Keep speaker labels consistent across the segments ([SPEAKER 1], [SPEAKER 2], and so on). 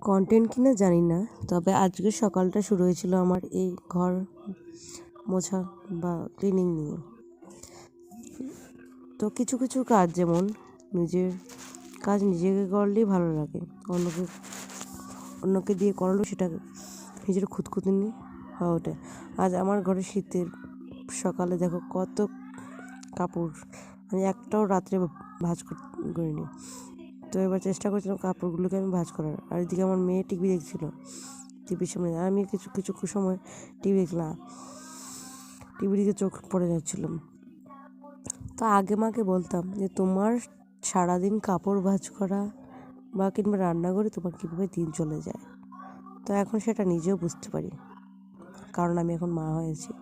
[SPEAKER 1] Content কিনা জানি না, তবে আজকে সকালটা শুরু হয়েছিল আমার এই ঘর মোছা বা ক্লিনিং নিয়ে। তো কিছু কিছু কাজ, যেমন নিজের কাজ নিজেকে করলেই ভালো লাগে, অন্যকে অন্যকে দিয়ে করালেও সেটা নিজের খুঁতখুঁতুনি হয়ে ওঠে। আজ আমার ঘরে শীতের সকালে দেখো কত কাপড়, আমি একটাও রাত্রে ভাঁজ কর- করিনি। তো এবার চেষ্টা করছিলাম কাপড়গুলোকে আমি ভাজ করার। আর এদিকে আমার মেয়ে টিভি দেখছিল, টিভির সামনে। আর আমি কিছু কিছু সময় টিভি দেখলাম। টিভির দিকে চোখ পড়ে যাচ্ছিলাম তো আগে মাকে বলতাম যে, তোমার সারাদিন কাপড় ভাজ করা বা কিংবা রান্না করে তোমার কীভাবে দিন চলে যায়? তো এখন সেটা নিজেও বুঝতে পারি। কারণ আমি এখন মা হয়েছি।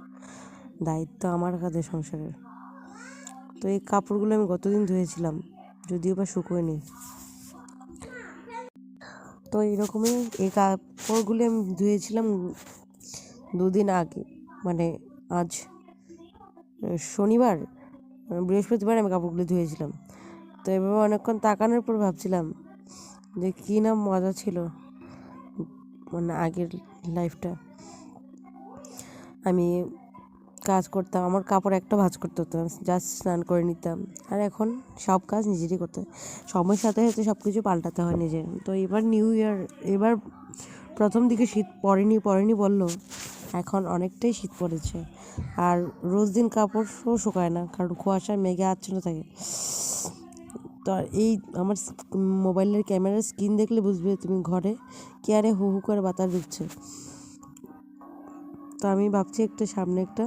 [SPEAKER 1] দায়িত্ব আমার কাঁধে সংসারের। তো এই কাপড়গুলো আমি গতদিন ধুয়েছিলাম, যদিও বা শুকোয়নি। তো এরকমই এই কাপড়গুলি আমি ধুয়েছিলাম দুদিন আগে। মানে আজ শনিবার, বৃহস্পতিবার আমি কাপড়গুলি ধুয়েছিলাম। তো এভাবে অনেকক্ষণ তাকানোর পর ভাবছিলাম যে কী না মজা ছিল মানে আগের লাইফটা আমি কাজ করতাম, আমার কাপড় একটা ভাঁজ করতে হতো জাস্ট স্নান করে নিতাম। আর এখন সব কাজ নিজেরই করতে হয়। সময়ের সাথে সাথে সব কিছু পাল্টাতে হয় নিজের। তো এবার নিউ ইয়ার এবার প্রথম দিকে শীত পড়েনি পড়েনি বলল এখন অনেকটাই শীত পড়েছে। আর রোজ দিন কাপড়ও শুকায় না, কারণ কুয়াশায় মেঘে আচ্ছন্ন থাকে। তো এই আমার মোবাইলের ক্যামেরার স্ক্রিন দেখলে বুঝবে তুমি ঘরে কে আরে হু হু করে বাতাস দিচ্ছে তো আমি ভাবছি একটা সামনে একটা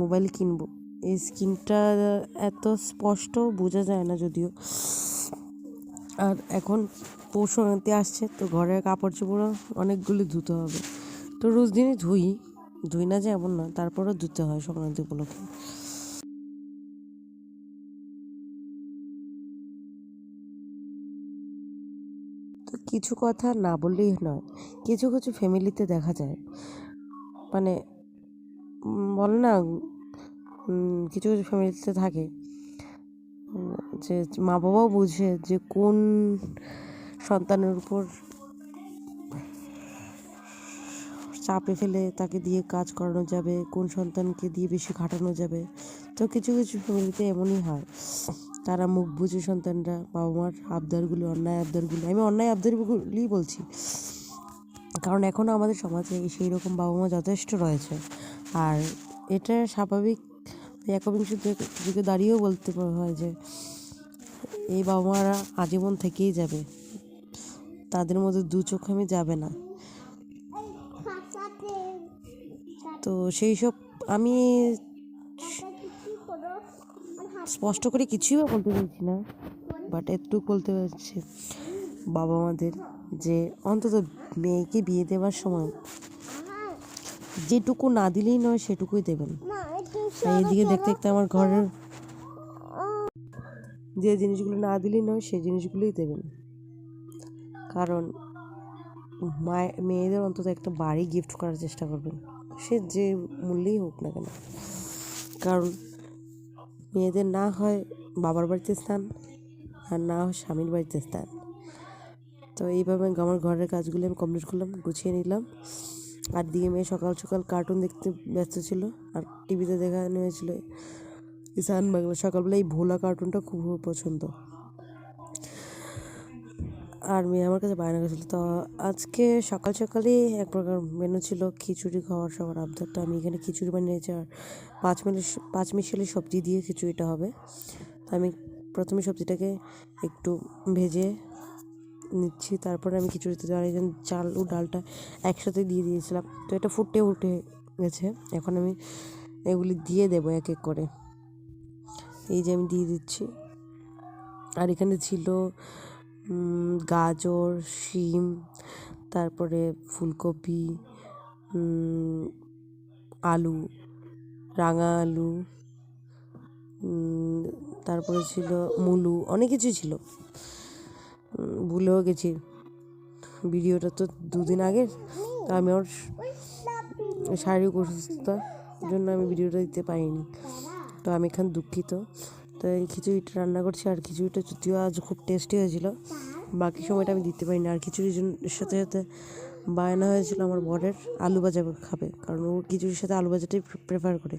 [SPEAKER 1] মোবাইল কিনবো। এই স্ক্রিনটা এত স্পষ্ট বোঝা যায় না যদিও। আর এখন পৌষ সংক্রান্তি আসছে, তো ঘরের কাপড় চোপড়ও অনেকগুলি ধুতে হবে। তো রোজ দিনই ধুই ধুই না যে এমন না, তারপরেও ধুতে হয় সংক্রান্তি উপলক্ষে। তো কিছু কথা না বললেই নয়, কিছু কিছু ফ্যামিলিতে দেখা যায়। মানে বলে না কিছু কিছু ফ্যামিলিতে থাকে, যে মা বাবাও বুঝে যে কোন সন্তানের উপর চাপে ফেলে তাকে দিয়ে কাজ করানো যাবে, কোন সন্তানকে দিয়ে বেশি খাটানো যাবে। তো কিছু কিছু ফ্যামিলিতে এমনই হয়। তারা মুখ বুঝে সন্তানরা বাবা মার আবদারগুলি, অন্যায় আবদারগুলি, আমি অন্যায় আবদারগুলিই বলছি। কারণ এখনও আমাদের সমাজে সেই রকম বাবা মা যথেষ্ট রয়েছে। আর এটা স্বাভাবিক একবিংশ যুগ- দাঁড়িয়েও বলতে হয় যে এই বাবা মারা আজীবন থেকেই যাবে। তাদের মধ্যে দু চোখামি যাবে না। তো সেই সব আমি স্পষ্ট করে কিছুই বলতে চাইছি না বাট একটু বলতে পারছি বাবা মাদের যে অন্তত মেয়েকে বিয়ে দেওয়ার সময় যেটুকু না দিলেই নয় সেটুকুই দেবেন। এদিকে দেখতে দেখতে আমার ঘরের যে জিনিসগুলো না দিলেই নয় সেই জিনিসগুলোই দেবেন। কারণ মায়, মেয়েদের অন্তত একটা বাড়ি গিফট করার চেষ্টা করবেন। সে যে মূল্যেই হোক না কেন। কারণ মেয়েদের না হয় বাবার বাড়িতে স্থান আর না হয় স্বামীর বাড়িতে স্থান। তো এইভাবে আমার ঘরের কাজগুলো আমি কমপ্লিট করলাম, গুছিয়ে নিলাম। আর দিকে মেয়ে সকাল সকাল কার্টুন দেখতে ব্যস্ত ছিল আর টিভিতে দেখানো হয়েছিল ইসান বাংলা সকালবেলা এই ভোলা কার্টুনটা খুব পছন্দ। আর মেয়ে আমার কাছে বায়না করেছিল, তো আজকে সকাল সকালেই এক প্রকার মেনু ছিল, খিচুড়ি খাওয়ার সবার আবদারটা। আমি এখানে খিচুড়ি বানিয়েছি আর পাঁচ মিনিট পাঁচ মিশালি সবজি দিয়ে খিচুড়িটা হবে। তো আমি প্রথমে সবজিটাকে একটু ভেজে নিচ্ছি, তারপরে আমি খিচুড়িতে চাল ও ডালটা একসাথে দিয়ে দিয়েছিলাম। তো এটা ফুটে উঠে গেছে, এখন আমি এগুলি দিয়ে দেবো এক এক করে। এই যে আমি দিয়ে দিচ্ছি। আর এখানে ছিল গাজর, শিম, তারপরে ফুলকপি আলু, রাঙা আলু তারপরে ছিল মুলু, অনেক কিছু ছিল। ভুলেও গেছি। ভিডিওটা তো দুদিন আগের। তো আমি ওর শারীরিক অসুস্থতার জন্য আমি ভিডিওটা দিতে পারিনি। তো আমি এখানে দুঃখিত। তো এই খিচুড়িটা রান্না করছি আর খিচুড়িটা যদিও আজ খুব টেস্টি হয়েছিল, বাকি সময়টা আমি দিতে পারি না আর খিচুড়ির সাথে সাথে বায়না হয়েছিল আমার বরের আলু ভাজা খাবে, কারণ ও খিচুড়ির সাথে আলু ভাজাটাই প্রেফার করে।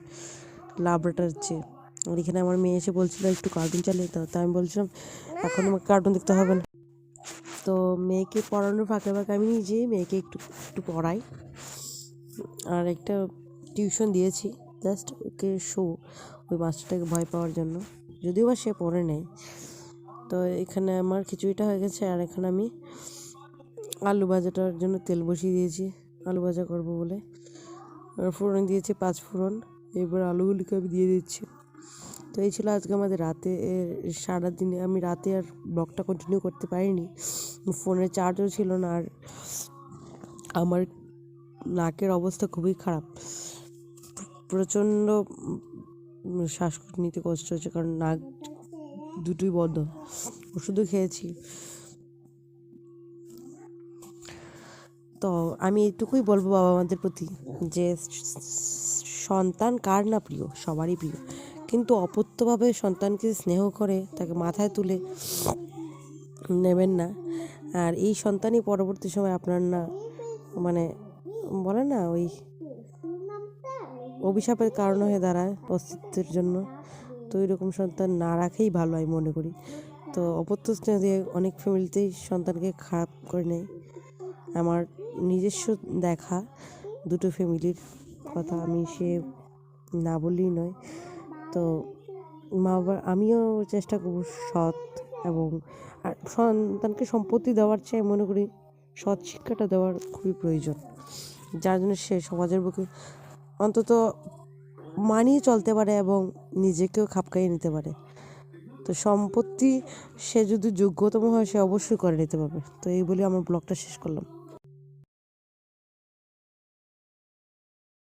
[SPEAKER 1] লাবড়াটার চেয়ে। আর এখানে আমার মেয়ে এসে বলছিল, একটু কার্টুন চালিয়ে দাও। তা আমি বলছিলাম, এখন আমাকে কার্টুন দেখতে হবে না। তো মেয়েকে পড়ানোর ফাঁকে ফাঁকে আমি নিজেই মেয়েকে একটু একটু পড়াই। আর একটা টিউশন দিয়েছি, জাস্ট ওকে শো, ওই মাস্টারটাকে ভয় পাওয়ার জন্য। যদিও বা সে পড়ে নেয় তো এখানে আমার খিচুড়িটা হয়ে গেছে, আর এখানে আমি আলু ভাজাটার জন্য তেল বসিয়ে দিয়েছি। আলু ভাজা করব বলে। আর ফোড়ন দিয়েছি, পাঁচ ফোড়ন। এবার আলুগুলিকে আমি দিয়ে দিচ্ছি। তো এই ছিল আজকে আমাদের রাতে সারাদিনে আমি রাতে আর ব্লগটা কন্টিনিউ করতে পারিনি। ফোনের চার্জও ছিল না আর আমার নাকের অবস্থা খুবই খারাপ। প্রচণ্ড শ্বাস নিতে কষ্ট হচ্ছে কারণ নাক দুটোই বন্ধ। ওষুধও খেয়েছি। তো আমি এইটুকুই বলব বাবা মাদের প্রতি যে, সন্তান কার না প্রিয়? সবারই প্রিয়। কিন্তু অপত্যভাবে সন্তানকে স্নেহ করে তাকে মাথায় তুলে নেবেন না। আর এই সন্তানই পরবর্তী সময় আপনার না মানে বলে না ওই অভিশাপের কারণ হয়ে দাঁড়ায় অস্তিত্বের জন্য। তো এরকম সন্তান না রাখাই ভালো আমি মনে করি। তো অপত্য দিয়ে অনেক ফ্যামিলিতেই সন্তানকে খারাপ করে নেয়। আমার নিজস্ব দেখা দুটো ফ্যামিলির কথা আমি সে না বললেই নয়। তো মা বাবা আমিও চেষ্টা করব সৎ এবং সন্তানকে সম্পত্তি দেওয়ার চেয়ে মনে করি সৎ শিক্ষাটা দেওয়ার খুবই প্রয়োজন। যার জন্য সে সমাজের বুকে অন্তত মানিয়ে চলতে পারে এবং নিজেকেও খাপ খাইয়ে নিতে পারে। তো সম্পত্তি সে যদি যোগ্যতম হয় সে অবশ্যই করে নিতে পারবে। তো এই বলে আমার ব্লগটা শেষ করলাম।